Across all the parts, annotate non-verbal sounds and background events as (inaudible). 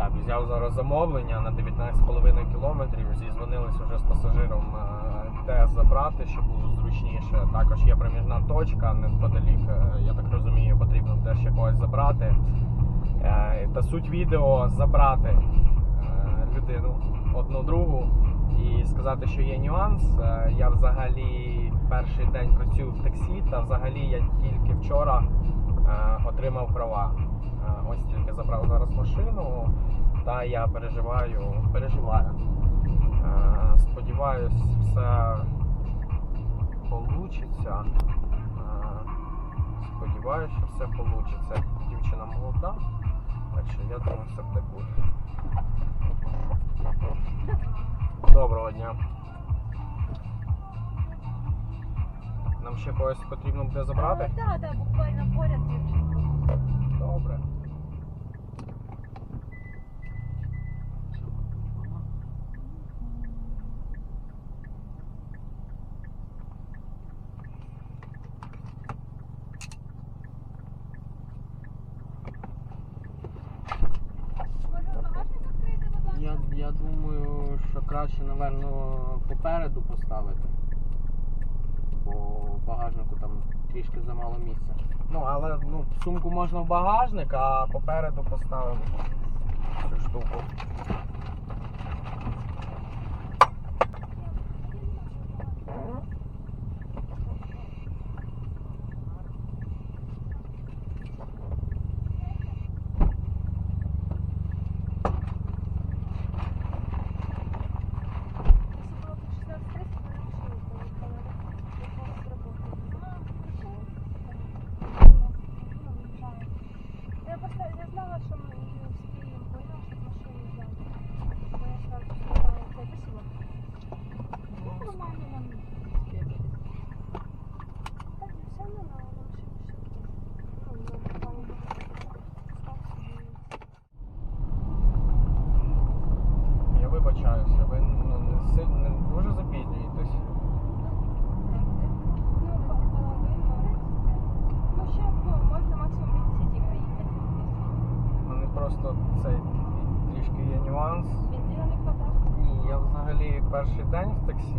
Так, взяв зараз замовлення на 19,5 кілометрів. Зізвонилися вже з пасажиром, де забрати, щоб було зручніше. Також є проміжна точка неподалік. е, Я так розумію, потрібно буде ще когось забрати. Е, Та суть відео забрати е, людину одну другу і сказати, що є нюанс. Я взагалі перший день працюю в таксі, та взагалі я тільки вчора отримав права. Ось тільки забрав зараз машину, та я переживаю, переживаю. Сподіваюсь, все получиться. Сподіваюся, що все получиться. Дівчина молода, так що я думаю, все буде буде. Доброго дня. Нам ще когось потрібно буде забрати? Так, так, буквально поряд дівчинку. Добре. Я, я думаю, що краще, напевно, попереду поставити. Бо в багажнику там трішки замало місця. Ну, але ну, сумку можна в багажник, а попереду поставимо цю штуку. Я просто не знала, що ми не успіємо, поняла, щоб машину взяти. Бо я сразу сказала, «Окей, спасибо». Ну, нормально нам успіли. Так, і все одно на машині ще якось. Ну, на буквально став собі. Я вибачаюся, ви ну, не, сильно, не дуже запізнюєтесь. Ну, половину. Ну, ще ну, можна максимум від 10 приїхати. У мене просто цей трішки є нюанс. Бензина не хватає. Ні, я взагалі перший день в таксі.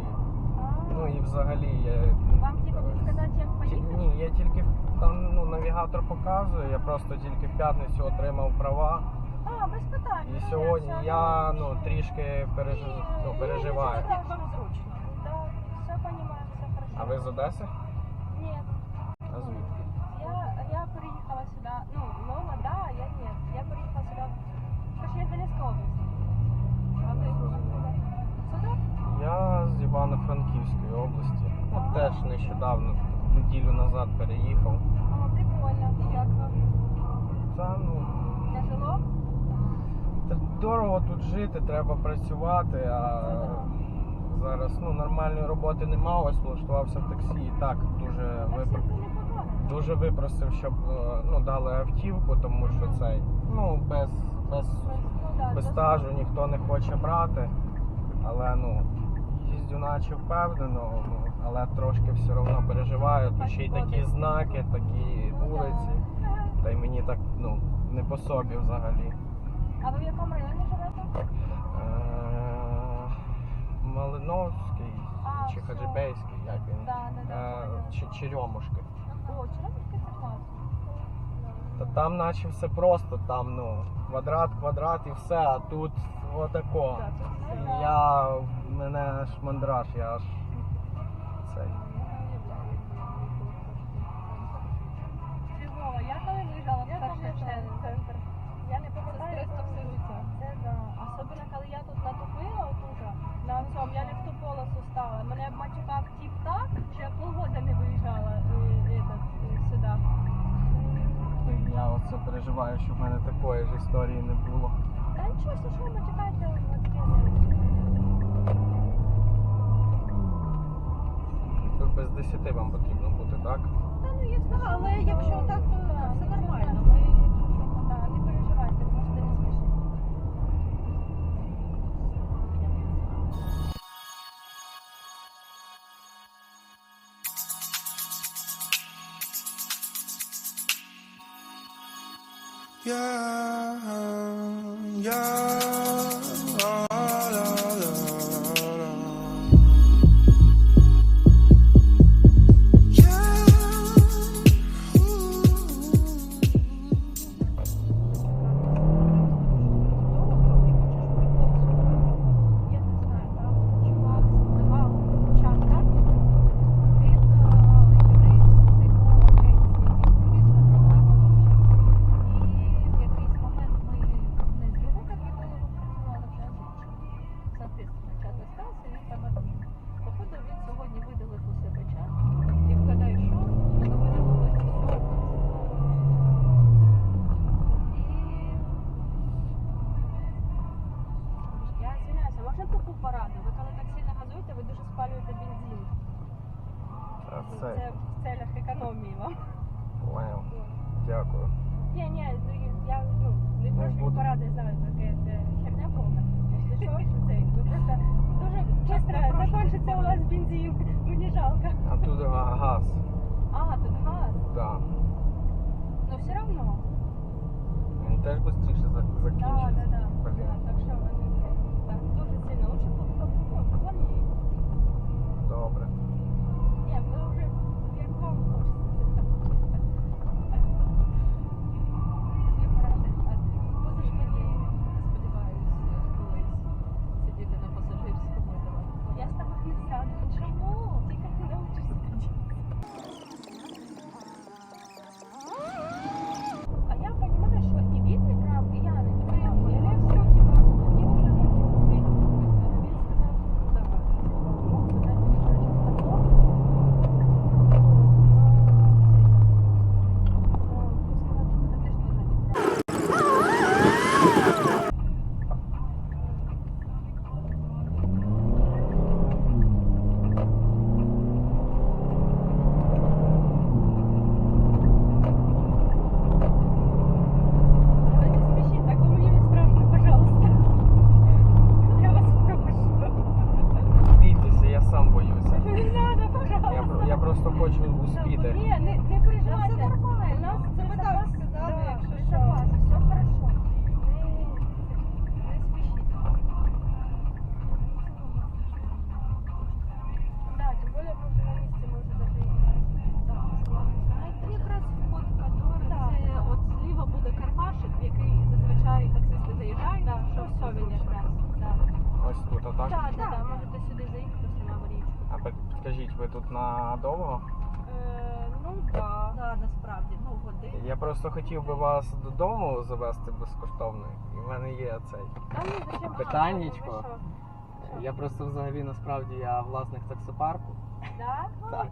Ну і взагалі я. Вам тільки підказати, як Ті- поїхати? Ні, я тільки там ну, навігатор показує, я просто тільки в п'ятницю отримав права. А, без питань. І Ну, сьогодні я ну, трішки пережи... ну, переживаю. Так, вам зручно. Так, все розумію, все хорошо. А ви з Одеси? Ні, А звідки? я, я переїхала сюди. Ну, Лола, да, а я ні. Я переїхала сюди. Тож я з Донецької області. А ви? Сюди? Я з Івано-Франківської області. От теж нещодавно, неділю назад переїхав. О, прикольно. І як вам? Та ну Тяжело? Та Дорого тут жити, треба працювати, а зараз ну, нормальної роботи нема, ось влаштувався в таксі і так дуже непогано. дуже випросив, щоб е, ну, дали автівку, тому що цей ну, без, без, Ну, без стажу ніхто не хоче брати. Але ну, наче впевнено, ну, але трошки все одно переживаю. Тут ще й такі знаки, такі вулиці. Та й мені так ну, не по собі взагалі. А ви в якому районі живете? Е, Малиновський А, чи все. Хаджибейський, як він? Да, да, да, Е. Чи Черемушки. О, Чернігівський це класно. Та там наче все просто, там ну, квадрат, квадрат і все, а тут отако. Я, мене аж мандраж, я аж цей. Фігово. Я коли виїжджала в перший центр, я не пам'ятаю, як це. Це да. Особливо, коли я тут натупила отут, на цьому, я не в ту полосу стала. Мене мачекав тіп так, що я полгода не виїжджала е, е, сюди. Я оце переживаю, щоб в мене такої ж історії не було. Та нічого, що ви мачекаєте, Тут без 10 вам потрібно бути, так? Та ну я знаю, але якщо так, то все нормально. Ми, да, не переживайте, можете не спішити. Yeah, прошу буду. поради, знаю, таке це херня повна. Якщо що, що це, ви просто дуже швидко закінчиться у вас бензин, мені жалко. А тут га- газ. А, тут газ. Да. Ну все одно. Він теж швидше закінчиться. да, да. Да. 나는 주모 지금 나올 수 있지. А так? Да, да, да, можете сюди заїхати на аварійку. А підкажіть, ви тут надовго? Е, ну да. Да, насправді, ну годин. Я просто хотів би вас додому завести безкоштовно. І в мене є цей. Та ні, зачем? Питаннячко. Я просто взагалі насправді я власник таксопарку. Да? Так.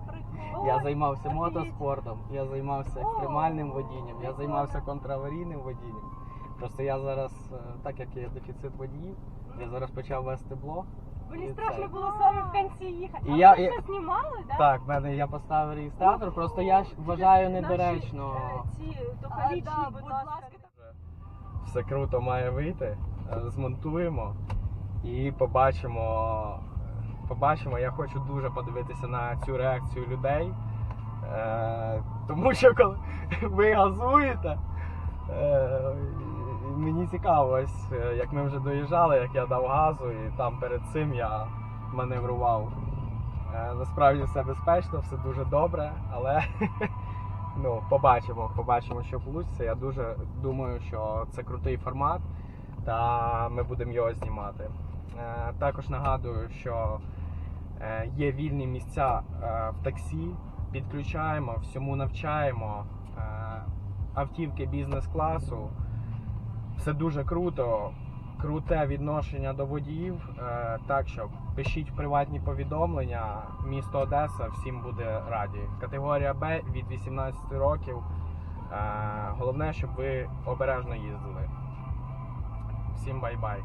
Я займався офігеть. мотоспортом, я займався екстремальним водінням, я займався контраварійним водінням. Просто я зараз, е, так як є дефіцит водіїв, я зараз почав вести блог. Мені І страшно це. було з вами в кінці їхати. І а я- ви що знімали, да? Так, в мене я поставив реєстратор, просто я ж вважаю недоречно. Наші, е, ці А, да, будь будь ласка. ласка. Все круто має вийти. е, Змонтуємо і побачимо. Побачимо, я хочу дуже подивитися на цю реакцію людей. Е, тому що коли ви газуєте, е, мені цікаво, ось е, як ми вже доїжджали, як я дав газу, і там перед цим я маневрував. Е, насправді все безпечно, все дуже добре, але (laughs) ну, побачимо, побачимо, що вийде. Я дуже думаю, що це крутий формат, та ми будемо його знімати. Е, також нагадую, що є вільні місця в таксі, підключаємо, всьому навчаємо. Автівки бізнес-класу. Все дуже круто. Круте відношення до водіїв. Е, так що пишіть приватні повідомлення. Місто Одеса всім буде раді. Категорія Б від 18 років. Е, головне, щоб ви обережно їздили. Всім бай-бай.